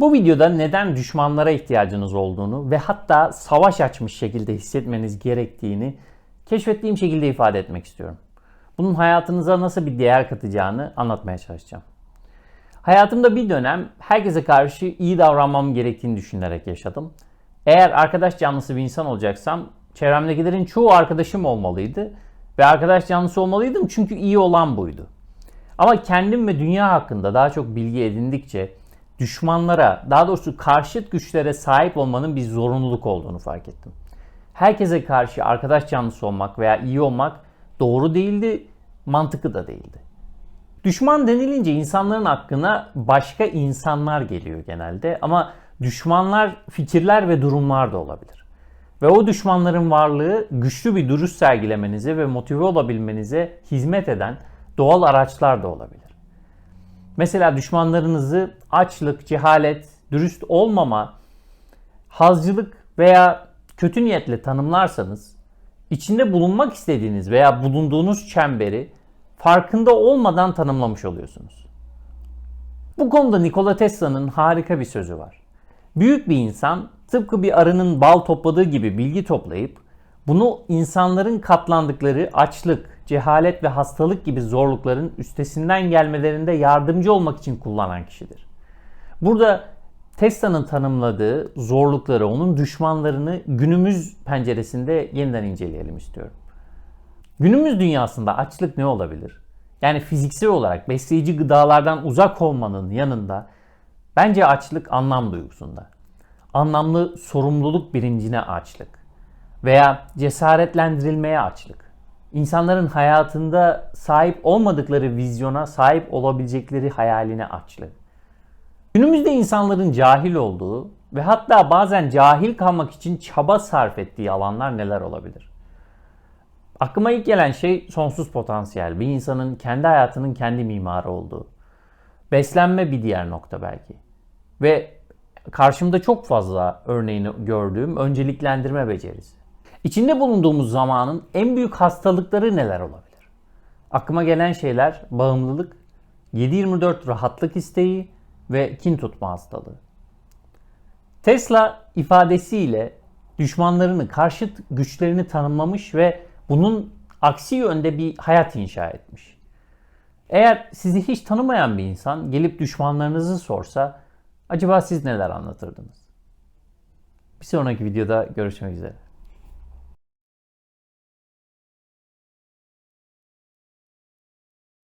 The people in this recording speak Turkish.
Bu videoda neden düşmanlara ihtiyacınız olduğunu ve hatta savaş açmış şekilde hissetmeniz gerektiğini keşfettiğim şekilde ifade etmek istiyorum. Bunun hayatınıza nasıl bir değer katacağını anlatmaya çalışacağım. Hayatımda bir dönem herkese karşı iyi davranmam gerektiğini düşünerek yaşadım. Eğer arkadaş canlısı bir insan olacaksam çevremdekilerin çoğu arkadaşım olmalıydı ve arkadaş canlısı olmalıydım çünkü iyi olan buydu. Ama kendim ve dünya hakkında daha çok bilgi edindikçe düşmanlara, daha doğrusu karşıt güçlere sahip olmanın bir zorunluluk olduğunu fark ettim. Herkese karşı arkadaş canlısı olmak veya iyi olmak doğru değildi, mantıklı da değildi. Düşman denilince insanların aklına başka insanlar geliyor genelde ama düşmanlar fikirler ve durumlar da olabilir. Ve o düşmanların varlığı güçlü bir duruş sergilemenize ve motive olabilmenize hizmet eden doğal araçlar da olabilir. Mesela düşmanlarınızı açlık, cehalet, dürüst olmama, hazcılık veya kötü niyetle tanımlarsanız içinde bulunmak istediğiniz veya bulunduğunuz çemberi farkında olmadan tanımlamış oluyorsunuz. Bu konuda Nikola Tesla'nın harika bir sözü var. Büyük bir insan tıpkı bir arının bal topladığı gibi bilgi toplayıp bunu insanların katlandıkları açlık, cehalet ve hastalık gibi zorlukların üstesinden gelmelerinde yardımcı olmak için kullanan kişidir. Burada Tesla'nın tanımladığı zorlukları, onun düşmanlarını günümüz penceresinde yeniden inceleyelim istiyorum. Günümüz dünyasında açlık ne olabilir? Yani fiziksel olarak besleyici gıdalardan uzak olmanın yanında bence açlık anlam duygusunda. Anlamlı sorumluluk bilincine açlık veya cesaretlendirilmeye açlık. İnsanların hayatında sahip olmadıkları vizyona sahip olabilecekleri hayaline açlık. Günümüzde insanların cahil olduğu ve hatta bazen cahil kalmak için çaba sarf ettiği alanlar neler olabilir? Aklıma ilk gelen şey sonsuz potansiyel. Bir insanın kendi hayatının kendi mimarı olduğu. Beslenme bir diğer nokta belki. Ve karşımda çok fazla örneğini gördüğüm önceliklendirme becerisi. İçinde bulunduğumuz zamanın en büyük hastalıkları neler olabilir? Aklıma gelen şeyler bağımlılık, 7-24 rahatlık isteği ve kin tutma hastalığı. Tesla ifadesiyle düşmanlarını, karşıt güçlerini tanımlamış ve bunun aksi yönde bir hayat inşa etmiş. Eğer sizi hiç tanımayan bir insan gelip düşmanlarınızı sorsa acaba siz neler anlatırdınız? Bir sonraki videoda görüşmek üzere.